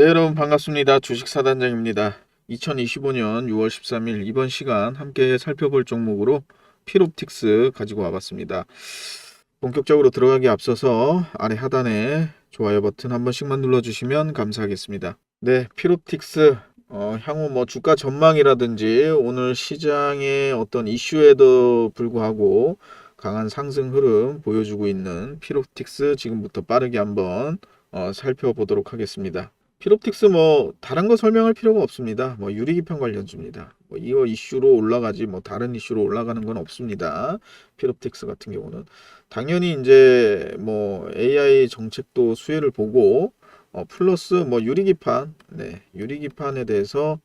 네, 여러분 반갑습니다. 주식 사단장입니다. 2025년 6월 13일 이번 시간 함께 살펴볼 종목으로 필옵틱스 가지고 와봤습니다. 본격적으로 들어가기 앞서서 아래 하단에 좋아요 버튼 한 번씩만 눌러주시면 감사하겠습니다. 네, 필옵틱스 어, 향후 뭐 주가 전망이라든지 오늘 시장의 어떤 이슈에도 불구하고 강한 상승 흐름 보여주고 있는 필옵틱스 지금부터 빠르게 한번 어, 살펴보도록 하겠습니다. 필옵틱스 뭐 다른 거 설명할 필요가 없습니다. 뭐 유리기판 관련주입니다. 뭐 이거 이슈로 올라가지 뭐 다른 이슈로 올라가는 건 없습니다. 필옵틱스 같은 경우는 당연히 이제 뭐 AI 정책도 수혜를 보고 어 플러스 뭐 유리기판 네 유리기판에 대해서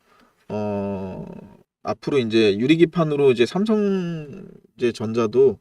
어 앞으로 이제 유리기판으로 이제 삼성 이제 전자도 어,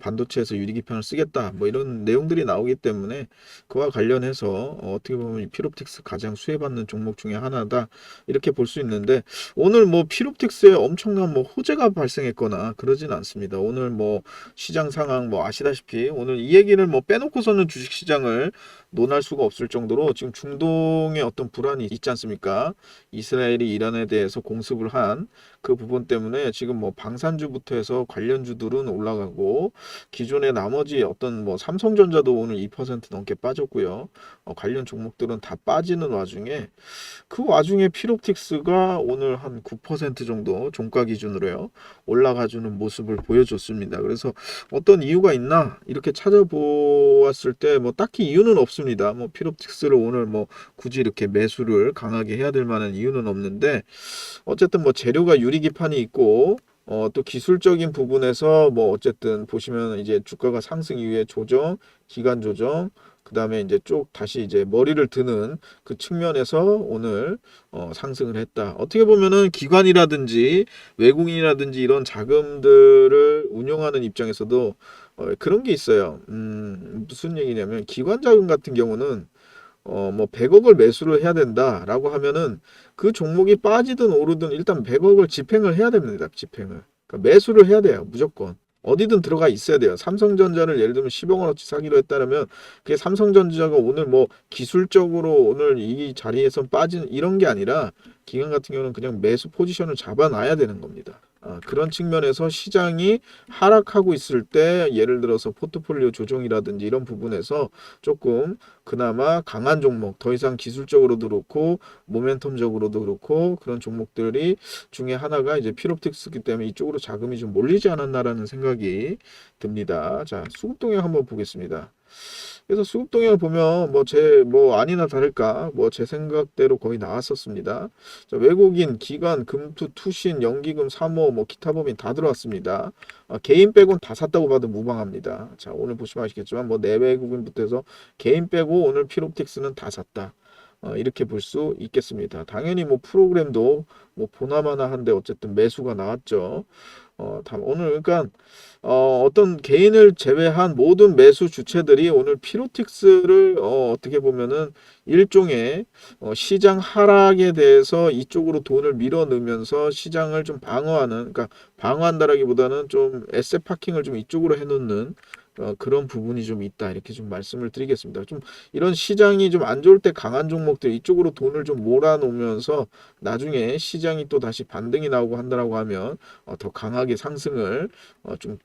반도체에서 유리기판을 쓰겠다 뭐 이런 내용들이 나오기 때문에 그와 관련해서 어, 어떻게 보면 이 필옵틱스 가장 수혜받는 종목 중에 하나다 이렇게 볼 수 있는데 오늘 뭐 필옵틱스에 엄청난 뭐 호재가 발생했거나 그러진 않습니다. 오늘 뭐 시장 상황 뭐 아시다시피 오늘 이 얘기를 뭐 빼놓고서는 주식 시장을 논할 수가 없을 정도로 지금 중동의 어떤 불안이 있지 않습니까? 이스라엘이 이란에 대해서 공습을 한 그 부분 때문에 지금 뭐 방산주부터 해서 관련주들은 올라가고 기존의 나머지 어떤 뭐 삼성전자도 오늘 2% 넘게 빠졌고요. 어, 관련 종목들은 다 빠지는 와중에 그 와중에 필옵틱스가 오늘 한 9% 정도 종가 기준으로요. 올라가주는 모습을 보여줬습니다. 그래서 어떤 이유가 있나 이렇게 찾아보았을 때 뭐 딱히 이유는 없습니다. 뭐 필옵틱스를 오늘 뭐 굳이 이렇게 매수를 강하게 해야 될 만한 이유는 없는데 어쨌든 뭐 재료가 유리기판이 있고 어, 또 기술적인 부분에서 뭐 어쨌든 보시면 이제 주가가 상승 이후에 조정, 기간 조정, 그 다음에 이제 쭉 다시 이제 머리를 드는 그 측면에서 오늘 어, 상승을 했다. 어떻게 보면은 기관이라든지 외국인이라든지 이런 자금들을 운용하는 입장에서도 어, 그런 게 있어요. 음, 무슨 얘기냐면 기관 자금 같은 경우는 어, 뭐 100억을 매수를 해야 된다라고 하면은 그 종목이 빠지든 오르든 일단 100억을 집행을 해야 됩니다. 집행을. 그러니까 매수를 해야 돼요. 무조건. 어디든 들어가 있어야 돼요. 삼성전자를 예를 들면 10억 원어치 사기로 했다면 그게 삼성전자가 오늘 뭐 기술적으로 오늘 이 자리에서 빠진 이런 게 아니라 기관 같은 경우는 그냥 매수 포지션을 잡아놔야 되는 겁니다. 아, 그런 측면에서 시장이 하락하고 있을 때 예를 들어서 포트폴리오 조정이라든지 이런 부분에서 조금 그나마 강한 종목 더 이상 기술적으로도 그렇고 모멘텀적으로도 그렇고 그런 종목들이 중에 하나가 이제 필옵틱스기 때문에 이쪽으로 자금이 좀 몰리지 않았나라는 생각이 듭니다. 자 수급 동향 한번 보겠습니다. 그래서 수급 동향을 보면 뭐제뭐 아니나 다를까 뭐 제 생각대로 거의 나왔었습니다. 자, 외국인, 기관, 금투, 투신, 연기금, 사모, 뭐 기타 법인 다 들어왔습니다. 어, 개인 빼곤 다 샀다고 봐도 무방합니다. 자 오늘 보시면 아시겠지만 뭐 내외국인부터 해서 개인 빼고 오늘 필옵틱스는 다 샀다. 어, 이렇게 볼 수 있겠습니다. 당연히 뭐 프로그램도 뭐 보나마나 한데 어쨌든 매수가 나왔죠. 어, 다 오늘 그러니까 어, 어떤 개인을 제외한 모든 매수 주체들이 오늘 피로틱스를 어, 어떻게 보면은 일종의 어, 시장 하락에 대해서 이쪽으로 돈을 밀어넣으면서 시장을 좀 방어하는 그러니까 방어한다라기보다는 좀 에셋 파킹을 좀 이쪽으로 해놓는 어, 그런 부분이 좀 있다 이렇게 좀 말씀을 드리겠습니다. 좀 이런 시장이 좀 안 좋을 때 강한 종목들 이쪽으로 돈을 좀 몰아놓으면서 나중에 시장이 또 다시 반등이 나오고 한다라고 하면 어, 더 강하게 상승을 어, 좀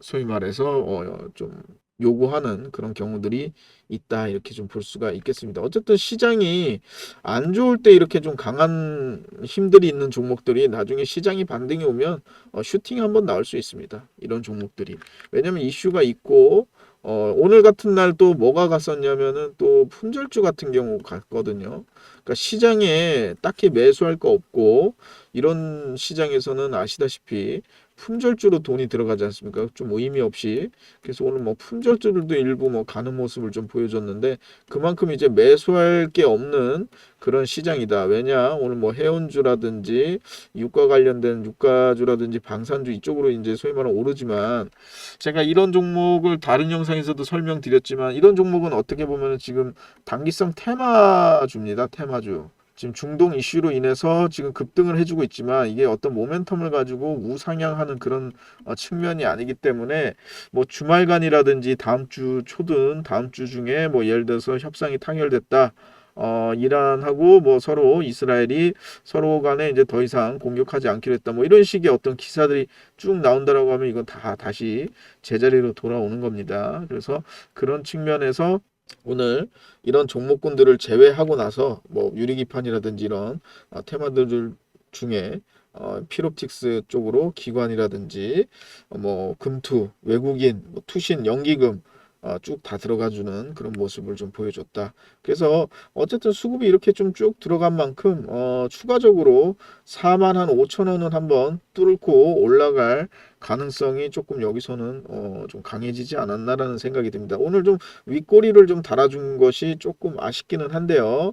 소위 말해서 어, 좀 요구하는 그런 경우들이 있다 이렇게 좀 볼 수가 있겠습니다. 어쨌든 시장이 안 좋을 때 이렇게 좀 강한 힘들이 있는 종목들이 나중에 시장이 반등이 오면 어, 슈팅 한번 나올 수 있습니다. 이런 종목들이 왜냐면 이슈가 있고 어, 오늘 같은 날 또 뭐가 갔었냐면은 또 품절주 같은 경우 갔거든요. 그러니까 시장에 딱히 매수할 거 없고 이런 시장에서는 아시다시피 품절주로 돈이 들어가지 않습니까? 좀 의미 없이. 그래서 오늘 뭐 품절주들도 일부 뭐 가는 모습을 좀 보여줬는데 그만큼 이제 매수할 게 없는 그런 시장이다. 왜냐? 오늘 뭐 해운주라든지 유가 관련된 유가주라든지 방산주 이쪽으로 이제 소위 말하는 오르지만 제가 이런 종목을 다른 영상에서도 설명드렸지만 이런 종목은 어떻게 보면 지금 단기성 테마주입니다. 테마주. 지금 중동 이슈로 인해서 지금 급등을 해주고 있지만 이게 어떤 모멘텀을 가지고 우상향하는 그런 어, 측면이 아니기 때문에 뭐 주말간이라든지 다음 주 초든 다음 주 중에 뭐 예를 들어서 협상이 타결됐다. 어, 이란하고 뭐 서로 이스라엘이 서로 간에 이제 더 이상 공격하지 않기로 했다. 뭐 이런 식의 어떤 기사들이 쭉 나온다라고 하면 이건 다 다시 제자리로 돌아오는 겁니다. 그래서 그런 측면에서 오늘 이런 종목군들을 제외하고 나서 뭐 유리기판이라든지 이런 어, 테마들 중에 어, 피롭틱스 쪽으로 기관이라든지 어, 뭐 금투, 외국인, 뭐 투신, 연기금 어, 쭉 다 들어가주는 그런 모습을 좀 보여줬다. 그래서 어쨌든 수급이 이렇게 좀 쭉 들어간 만큼 어, 추가적으로 4만 한 5천 원은 한번 뚫고 올라갈 가능성이 조금 여기서는 어, 좀 강해지지 않았나라는 생각이 듭니다. 오늘 좀 윗꼬리를 좀 달아준 것이 조금 아쉽기는 한데요.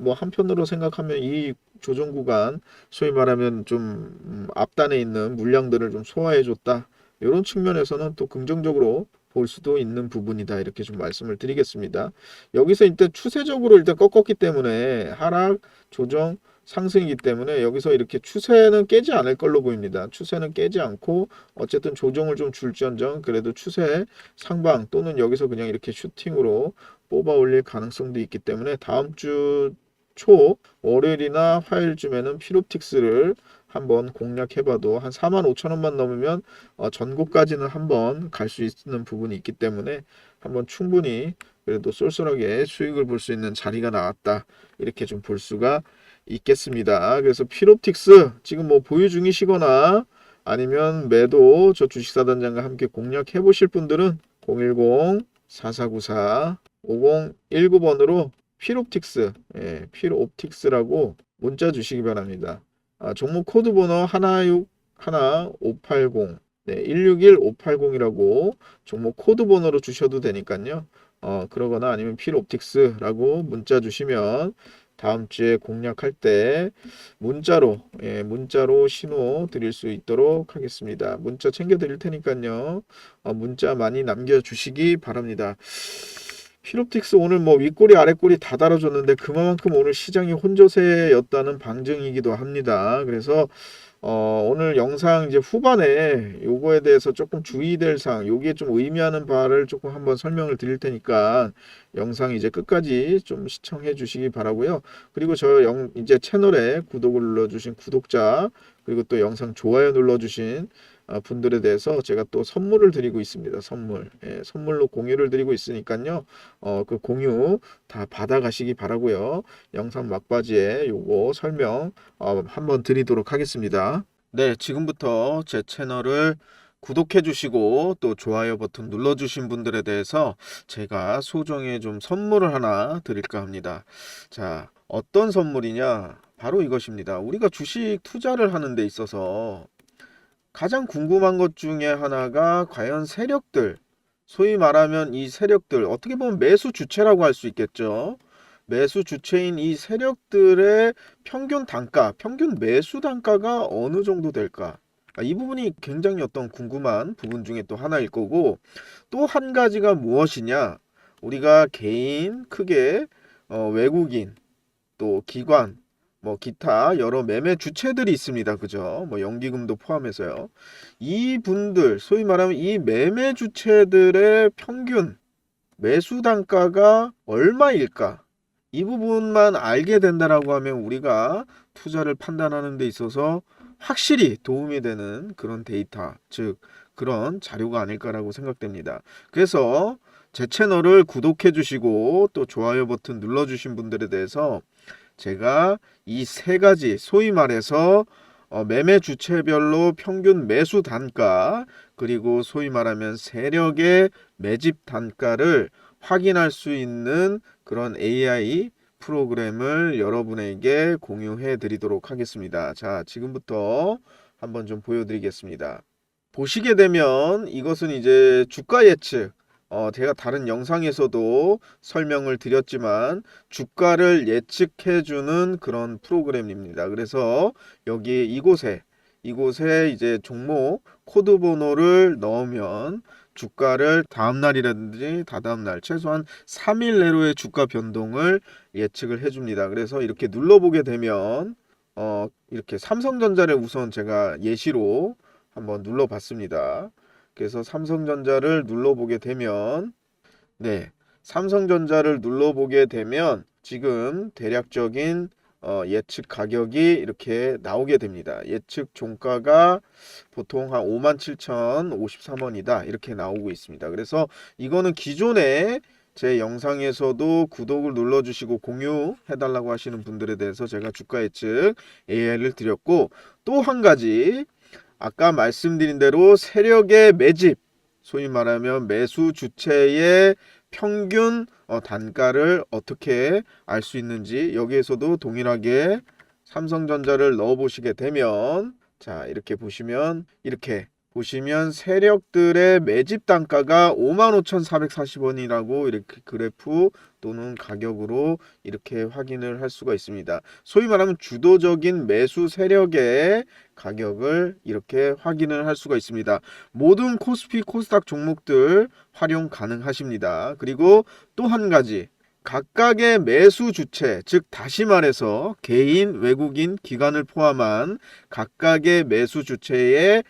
뭐 한편으로 생각하면 이 조정 구간 소위 말하면 좀 음, 앞단에 있는 물량들을 좀 소화해 줬다. 이런 측면에서는 또 긍정적으로 볼 수도 있는 부분이다. 이렇게 좀 말씀을 드리겠습니다. 여기서 일단 추세적으로 일단 꺾었기 때문에 하락, 조정, 상승이기 때문에 여기서 이렇게 추세는 깨지 않을 걸로 보입니다. 추세는 깨지 않고 어쨌든 조정을 좀 줄지언정 그래도 추세 상방 또는 여기서 그냥 이렇게 슈팅으로 뽑아 올릴 가능성도 있기 때문에 다음 주 초 월요일이나 화요일쯤에는 피롭틱스를 한번 공략해봐도 한 4만 5천 원만 넘으면 어, 전고까지는 한번 갈 수 있는 부분이 있기 때문에 한번 충분히 그래도 쏠쏠하게 수익을 볼 수 있는 자리가 나왔다 이렇게 좀 볼 수가 있겠습니다. 그래서 피롭틱스 지금 뭐 보유 중이시거나 아니면 매도 저 주식사단장과 함께 공략해 보실 분들은 010 4494 5019번으로 필옵틱스, 예, 필옵틱스라고 문자 주시기 바랍니다. 아, 종목 코드 번호 161580, 네, 161580이라고 종목 코드 번호로 주셔도 되니까요. 어, 그러거나 아니면 필옵틱스라고 문자 주시면 다음 주에 공략할 때 문자로 예, 문자로 신호 드릴 수 있도록 하겠습니다. 문자 챙겨 드릴 테니까요. 어, 문자 많이 남겨 주시기 바랍니다. 피롭틱스 오늘 뭐 윗꼬리 아랫꼬리 다 달아줬는데 그만큼 오늘 시장이 혼조세였다는 방증이기도 합니다. 그래서 어, 오늘 영상 이제 후반에 요거에 대해서 조금 주의될 사항, 요게 좀 의미하는 바를 조금 한번 설명을 드릴 테니까 영상 이제 끝까지 좀 시청해 주시기 바라고요. 그리고 저 영, 이제 채널에 구독을 눌러 주신 구독자, 그리고 또 영상 좋아요 눌러주신 어, 분들에 대해서 제가 또 선물을 드리고 있습니다. 선물. 예, 선물로 공유를 드리고 있으니까요. 어, 그 공유 다 받아가시기 바라고요. 영상 막바지에 요거 설명 어, 한번 드리도록 하겠습니다. 네, 지금부터 제 채널을 구독해 주시고 또 좋아요 버튼 눌러 주신 분들에 대해서 제가 소정의 좀 선물을 하나 드릴까 합니다. 자, 어떤 선물이냐? 바로 이것입니다. 우리가 주식 투자를 하는 데 있어서 가장 궁금한 것 중에 하나가 과연 세력들, 소위 말하면 이 세력들, 어떻게 보면 매수 주체라고 할 수 있겠죠. 매수 주체인 이 세력들의 평균 단가, 평균 매수 단가가 어느 정도 될까? 아, 이 부분이 굉장히 어떤 궁금한 부분 중에 또 하나일 거고, 또 한 가지가 무엇이냐? 우리가 개인, 크게, 어, 외국인, 또 기관, 뭐 기타 여러 매매 주체들이 있습니다. 그죠? 뭐 연기금도 포함해서요. 이 분들, 소위 말하면 이 매매 주체들의 평균 매수 단가가 얼마일까? 이 부분만 알게 된다라고 하면 우리가 투자를 판단하는 데 있어서 확실히 도움이 되는 그런 데이터, 즉 그런 자료가 아닐까라고 생각됩니다. 그래서 제 채널을 구독해 주시고 또 좋아요 버튼 눌러 주신 분들에 대해서 제가 이 세 가지 소위 말해서 어, 매매 주체별로 평균 매수 단가 그리고 소위 말하면 세력의 매집 단가를 확인할 수 있는 그런 AI 프로그램을 여러분에게 공유해 드리도록 하겠습니다. 자, 지금부터 한번 좀 보여드리겠습니다. 보시게 되면 이것은 이제 주가 예측 어, 제가 다른 영상에서도 설명을 드렸지만 주가를 예측해주는 그런 프로그램입니다. 그래서 여기 이곳에 이곳에 이제 종목 코드 번호를 넣으면 주가를 다음 날이라든지 다다음 날 최소한 3일 내로의 주가 변동을 예측을 해줍니다. 그래서 이렇게 눌러보게 되면 어, 이렇게 삼성전자를 우선 제가 예시로 한번 눌러봤습니다. 그래서 삼성전자를 눌러보게 되면 네, 삼성전자를 눌러보게 되면 지금 대략적인 어, 예측 가격이 이렇게 나오게 됩니다. 예측 종가가 보통 한 57,053원이다. 이렇게 나오고 있습니다. 그래서 이거는 기존에 제 영상에서도 구독을 눌러주시고 공유해달라고 하시는 분들에 대해서 제가 주가 예측 AI를 드렸고 또 한 가지 아까 말씀드린 대로 세력의 매집 소위 말하면 매수 주체의 평균 어, 단가를 어떻게 알 수 있는지 여기에서도 동일하게 삼성전자를 넣어 보시게 되면 자 이렇게 보시면 이렇게 보시면 세력들의 매집 단가가 55,440원이라고 이렇게 그래프 또는 가격으로 이렇게 확인을 할 수가 있습니다. 소위 말하면 주도적인 매수 세력의 가격을 이렇게 확인을 할 수가 있습니다. 모든 코스피 코스닥 종목들 활용 가능하십니다. 그리고 또 한 가지 각각의 매수 주체, 즉 다시 말해서 개인, 외국인, 기관을 포함한 각각의 매수 주체의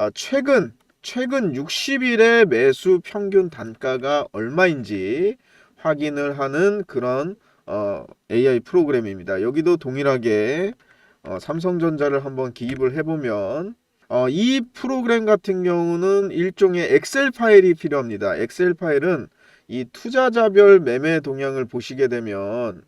아, 최근 최근 60일의 매수 평균 단가가 얼마인지 확인을 하는 그런 어, AI 프로그램입니다. 여기도 동일하게 어, 삼성전자를 한번 기입을 해보면 어, 이 프로그램 같은 경우는 일종의 엑셀 파일이 필요합니다. 엑셀 파일은 이 투자자별 매매 동향을 보시게 되면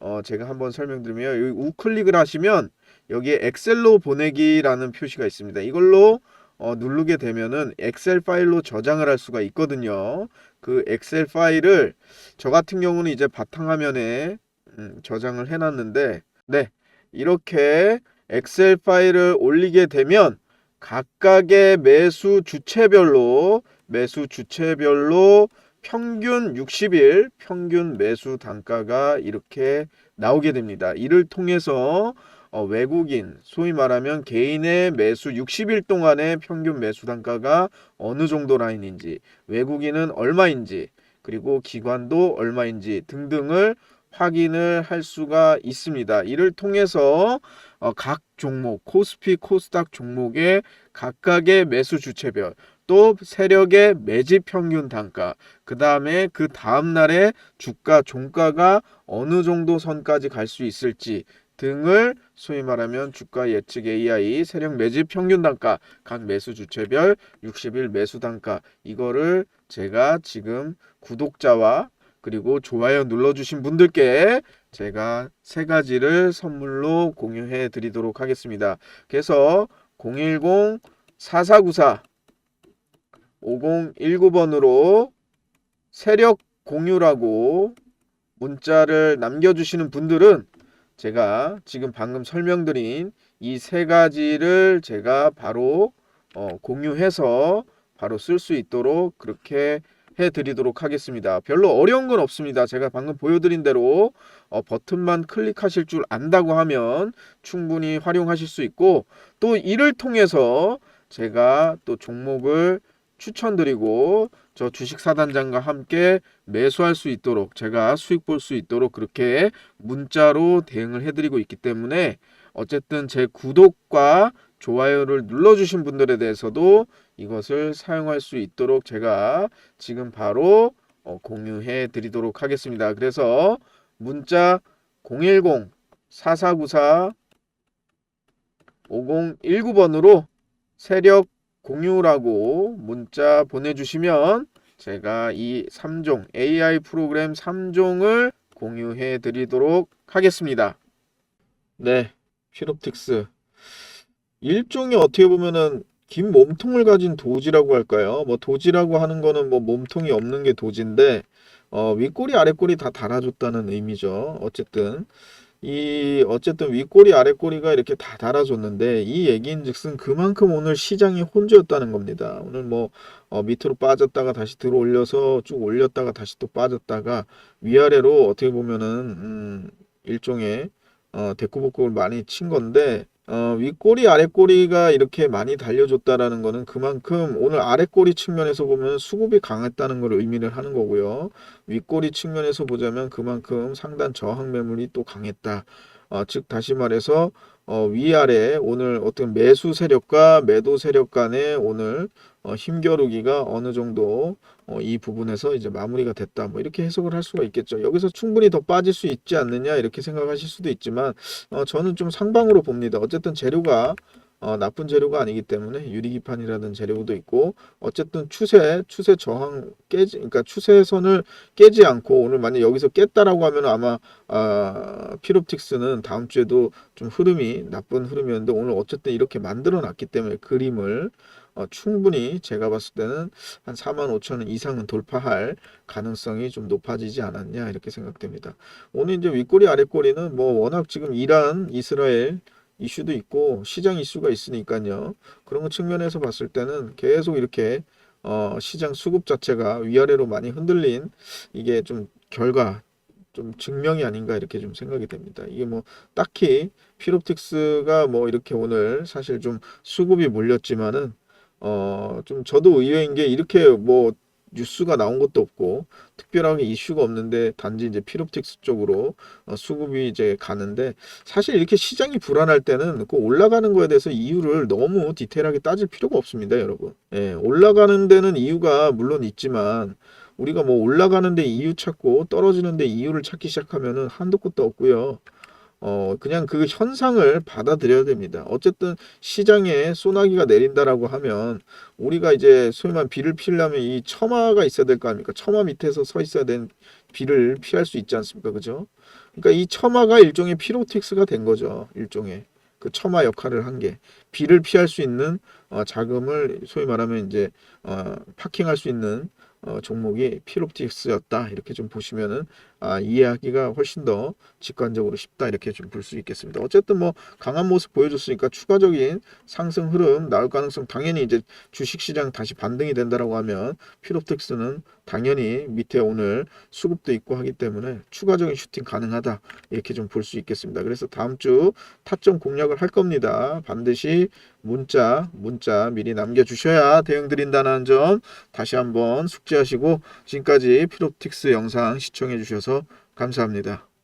어, 제가 한번 설명드리면 여기 우클릭을 하시면 여기에 엑셀로 보내기라는 표시가 있습니다. 이걸로 어, 누르게 되면은 엑셀 파일로 저장을 할 수가 있거든요. 그 엑셀 파일을 저 같은 경우는 이제 바탕화면에 음, 저장을 해놨는데 네 이렇게 엑셀 파일을 올리게 되면 각각의 매수 주체별로 매수 주체별로 평균 60일 평균 매수 단가가 이렇게 나오게 됩니다. 이를 통해서 어, 외국인, 소위 말하면 개인의 매수 60일 동안의 평균 매수 단가가 어느 정도 라인인지, 외국인은 얼마인지, 그리고 기관도 얼마인지 등등을 확인을 할 수가 있습니다. 이를 통해서 어, 각 종목, 코스피, 코스닥 종목의 각각의 매수 주체별, 또 세력의 매집 평균 단가, 그 다음에 그 다음 날의 주가, 종가가 어느 정도 선까지 갈 수 있을지 등을 소위 말하면 주가 예측 AI 세력 매집 평균 단가 각 매수 주체별 60일 매수 단가 이거를 제가 지금 구독자와 그리고 좋아요 눌러주신 분들께 제가 세 가지를 선물로 공유해 드리도록 하겠습니다. 그래서 010 4494 5019번으로 세력 공유라고 문자를 남겨주시는 분들은 제가 지금 방금 설명드린 이 세 가지를 제가 바로 어, 공유해서 바로 쓸 수 있도록 그렇게 해 드리도록 하겠습니다. 별로 어려운 건 없습니다. 제가 방금 보여드린 대로 어, 버튼만 클릭하실 줄 안다고 하면 충분히 활용하실 수 있고 또 이를 통해서 제가 또 종목을 추천드리고 저 주식 사단장과 함께 매수할 수 있도록 제가 수익 볼 수 있도록 그렇게 문자로 대응을 해드리고 있기 때문에 어쨌든 제 구독과 좋아요를 눌러주신 분들에 대해서도 이것을 사용할 수 있도록 제가 지금 바로 어, 공유해 드리도록 하겠습니다. 그래서 문자 010 4494 5019번으로 세력 공유라고 문자 보내주시면 제가 이 3종 AI 프로그램 3종을 공유해 드리도록 하겠습니다. 네, 퓨롭틱스 일종의 어떻게 보면은 긴 몸통을 가진 도지라고 할까요? 뭐 도지라고 하는 거는 뭐 몸통이 없는 게 도지인데 어, 윗꼬리 아랫꼬리 다 달아줬다는 의미죠. 어쨌든 이 어쨌든 윗꼬리 아랫꼬리가 이렇게 다 달아줬는데 이 얘기인즉슨 그만큼 오늘 시장이 혼조였다는 겁니다. 오늘 뭐 어, 밑으로 빠졌다가 다시 들어 올려서 쭉 올렸다가 다시 또 빠졌다가 위아래로 어떻게 보면은 음, 일종의 어, 대꾸복구를 많이 친 건데 어, 윗꼬리 아랫꼬리가 이렇게 많이 달려줬다라는 거는 그만큼 오늘 아랫꼬리 측면에서 보면 수급이 강했다는 걸 의미를 하는 거고요. 윗꼬리 측면에서 보자면 그만큼 상단 저항 매물이 또 강했다. 어, 즉 다시 말해서 어, 위아래 오늘 어떤 매수 세력과 매도 세력 간의 오늘 어, 힘겨루기가 어느 정도 어, 이 부분에서 이제 마무리가 됐다. 뭐 이렇게 해석을 할 수가 있겠죠. 여기서 충분히 더 빠질 수 있지 않느냐 이렇게 생각하실 수도 있지만 어, 저는 좀 상방으로 봅니다. 어쨌든 재료가 어, 나쁜 재료가 아니기 때문에 유리기판이라는 재료도 있고 어쨌든 추세 추세 저항 깨지 그러니까 추세선을 깨지 않고 오늘 만약 여기서 깼다라고 하면 아마 아, 피롭틱스는 다음 주에도 좀 흐름이 나쁜 흐름이었는데 오늘 어쨌든 이렇게 만들어 놨기 때문에 그림을 어, 충분히 제가 봤을 때는 한 4만 5천 원 이상은 돌파할 가능성이 좀 높아지지 않았냐 이렇게 생각됩니다. 오늘 이제 윗꼬리 아랫꼬리는 뭐 워낙 지금 이란, 이스라엘 이슈도 있고 시장 이슈가 있으니까요. 그런 거 측면에서 봤을 때는 계속 이렇게 어, 시장 수급 자체가 위아래로 많이 흔들린 이게 좀 결과 좀 증명이 아닌가 이렇게 좀 생각이 됩니다. 이게 뭐 딱히 피롭틱스가 뭐 이렇게 오늘 사실 좀 수급이 몰렸지만은 어, 좀 저도 의외인 게 이렇게 뭐 뉴스가 나온 것도 없고 특별하게 이슈가 없는데 단지 이제 피롭틱스 쪽으로 어, 수급이 이제 가는데 사실 이렇게 시장이 불안할 때는 그 올라가는 거에 대해서 이유를 너무 디테일하게 따질 필요가 없습니다, 여러분. 예, 올라가는 데는 이유가 물론 있지만 우리가 뭐 올라가는데 이유 찾고 떨어지는데 이유를 찾기 시작하면은 한도 끝도 없고요. 어, 그냥 그 현상을 받아들여야 됩니다. 어쨌든 시장에 소나기가 내린다라고 하면 우리가 이제 소위 말하면 비를 피하려면 이 처마가 있어야 될 거 아닙니까? 처마 밑에서 서 있어야 된 비를 피할 수 있지 않습니까? 그죠? 그러니까 이 처마가 일종의 피로틱스가 된 거죠. 일종의 그 처마 역할을 한 게 비를 피할 수 있는 어, 자금을 소위 말하면 이제 어, 파킹할 수 있는 어, 종목이 피롭틱스였다 이렇게 좀 보시면은 아, 이해하기가 훨씬 더 직관적으로 쉽다 이렇게 좀 볼 수 있겠습니다. 어쨌든 뭐 강한 모습 보여줬으니까 추가적인 상승 흐름 나올 가능성 당연히 이제 주식시장 다시 반등이 된다라고 하면 피롭틱스는 당연히 밑에 오늘 수급도 있고 하기 때문에 추가적인 슈팅 가능하다 이렇게 좀 볼 수 있겠습니다. 그래서 다음 주 타점 공략을 할 겁니다. 반드시 문자 문자 미리 남겨주셔야 대응 드린다는 점 다시 한번 숙지하시고 지금까지 피롭틱스 영상 시청해 주셔서 감사합니다.